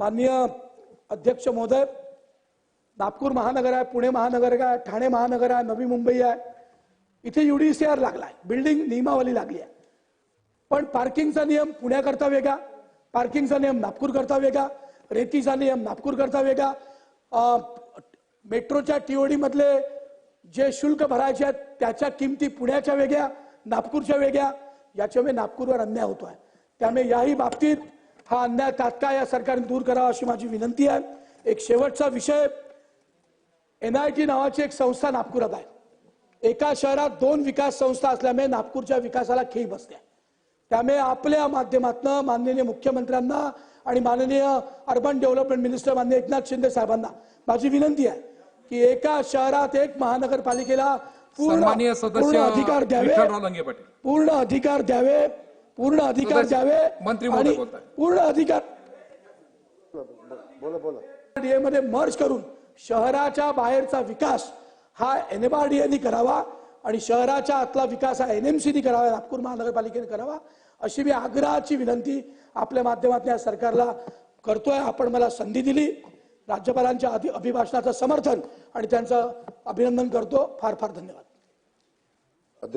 माननीय अध्यक्ष महोदय नागपूर महानगर आहे पुणे महानगर आहे ठाणे महानगर आहे नवी मुंबई आहे इथे युडीसीआर आहे बिल्डिंग नियमावली लागली आहे. पण पार्किंगचा नियम पुण्याकरता वेगळा पार्किंगचा नियम नागपूरकरता वेगळा रेतीचा नियम नागपूरकरता वेगळा. मेट्रोच्या टीओडी मधले जे शुल्क भरायचे आहेत त्याच्या किमती पुण्याच्या वेगळ्या नागपूरच्या वेगळ्या याच्यामुळे नागपूरवर अन्याय होतो आहे त्यामुळे याही बाबतीत हा अन्याय तात्काळ या सरकारने दूर करावा अशी माझी विनंती आहे. एक शेवटचा विषय एन आय टी नावाची एक संस्था नागपुरात आहे. एका शहरात दोन विकास संस्था असल्यामुळे नागपूरच्या विकासाला खीळ बसते. त्यामुळे आपल्या माध्यमातून माननीय मुख्यमंत्र्यांना आणि माननीय अर्बन डेव्हलपमेंट मिनिस्टर माननीय एकनाथ शिंदे साहेबांना माझी विनंती आहे की एका शहरात एक महानगरपालिकेला पूर्ण अधिकार द्यावे. पूर्ण अधिकार द्यावे. पूर्ण अधिकार द्यावे मंत्री आणि. पूर्ण अधिकार बोला बोला डीए मध्ये मर्ज करून शहराच्या बाहेरचा विकास हा एनएमआरडीएनी करावा आणि शहराच्या आतला विकास हा एनएमसीनी करावा नागपूर महानगरपालिकेने करावा अशी मी आग्रहाची विनंती आपल्या माध्यमातून या सरकारला करतोय. आपण मला संधी दिली. राज्यपालांच्या अधि- अभिभाषणाचं समर्थन आणि त्यांचं अभिनंदन करतो. फार फार धन्यवाद.